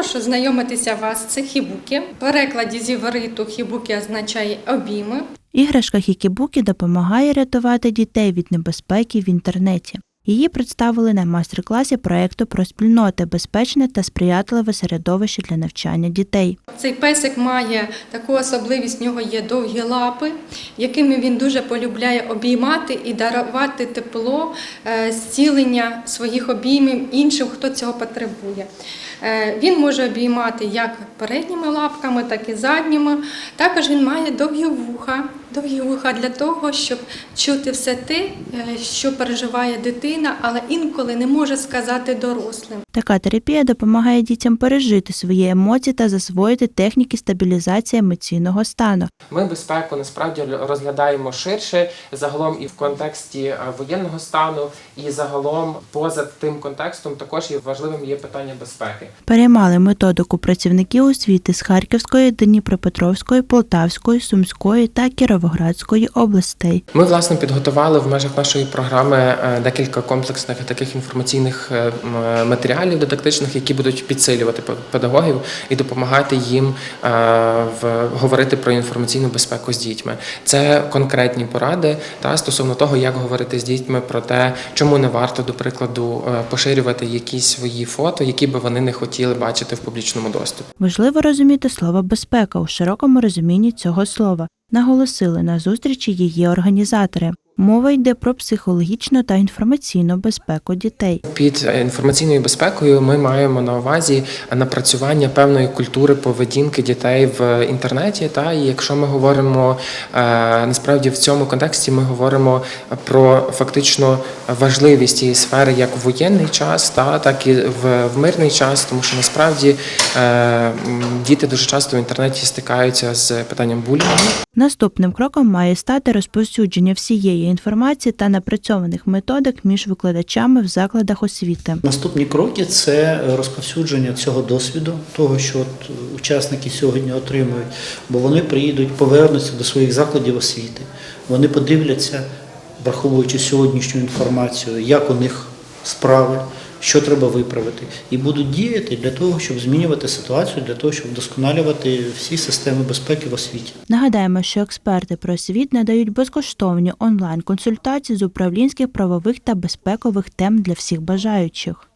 Запрошую знайомитися вас. Це хібуки. В перекладі з івриту хібуки означає обійми. Іграшка Хікібуки допомагає рятувати дітей від небезпеки в інтернеті. Її представили на майстер-класі проекту про спільноти, безпечне та сприятливе середовище для навчання дітей. Цей песик має таку особливість, в нього є довгі лапи, якими він дуже полюбляє обіймати і дарувати тепло, е, зцілення своїх обіймів іншим, хто цього потребує. Е, Він може обіймати як передніми лапками, так і задніми. Також він має довгі вуха, довгі вуха для того, щоб чути все те, е, що переживає дитина, але інколи не може сказати дорослим. Така терапія допомагає дітям пережити свої емоції та засвоїти техніки стабілізації емоційного стану. Ми безпеку насправді розглядаємо ширше загалом і в контексті е, воєнного стану, і загалом поза тим контекстом також є важливим є питання безпеки. Переймали методику працівників освіти з Харківської, Дніпропетровської, Полтавської, Сумської та Кіровоградської областей. Ми власне підготували в межах нашої програми е, декілька комплексних таких інформаційних е, матеріалів дидактичних, які будуть підсилювати пе- педагогів і допомагати їм е, в говорити про інформаційну безпеку з дітьми. Це конкретні поради та стосовно того, як говорити з дітьми про те, чому не варто, до прикладу, е, поширювати якісь свої фото, які би вони не хотіли бачити в публічному доступі. Важливо розуміти слово безпека у широкому розумінні цього слова. Наголосили на зустрічі її організатори. Мова йде про психологічну та інформаційну безпеку дітей. Під е, інформаційною безпекою ми маємо на увазі напрацювання певної культури поведінки дітей в інтернеті. Та і якщо ми говоримо е, насправді в цьому контексті, ми говоримо про фактично важливість цієї сфери як в воєнний час, та так і в, в мирний час, тому що насправді е, діти дуже часто в інтернеті стикаються з питанням булінгу. Наступним кроком має стати розповсюдження всієї інформації та напрацьованих методик між викладачами в закладах освіти. Наступні кроки це розповсюдження цього досвіду, того, що от учасники сьогодні отримують, бо вони приїдуть, повернуться до своїх закладів освіти. Вони подивляться, враховуючи сьогоднішню інформацію, як у них справи, що треба виправити, і будуть діяти для того, щоб змінювати ситуацію, для того, щоб вдосконалювати всі системи безпеки в освіті. Нагадаємо, що експерти про світ надають безкоштовні онлайн-консультації з управлінських правових та безпекових тем для всіх бажаючих.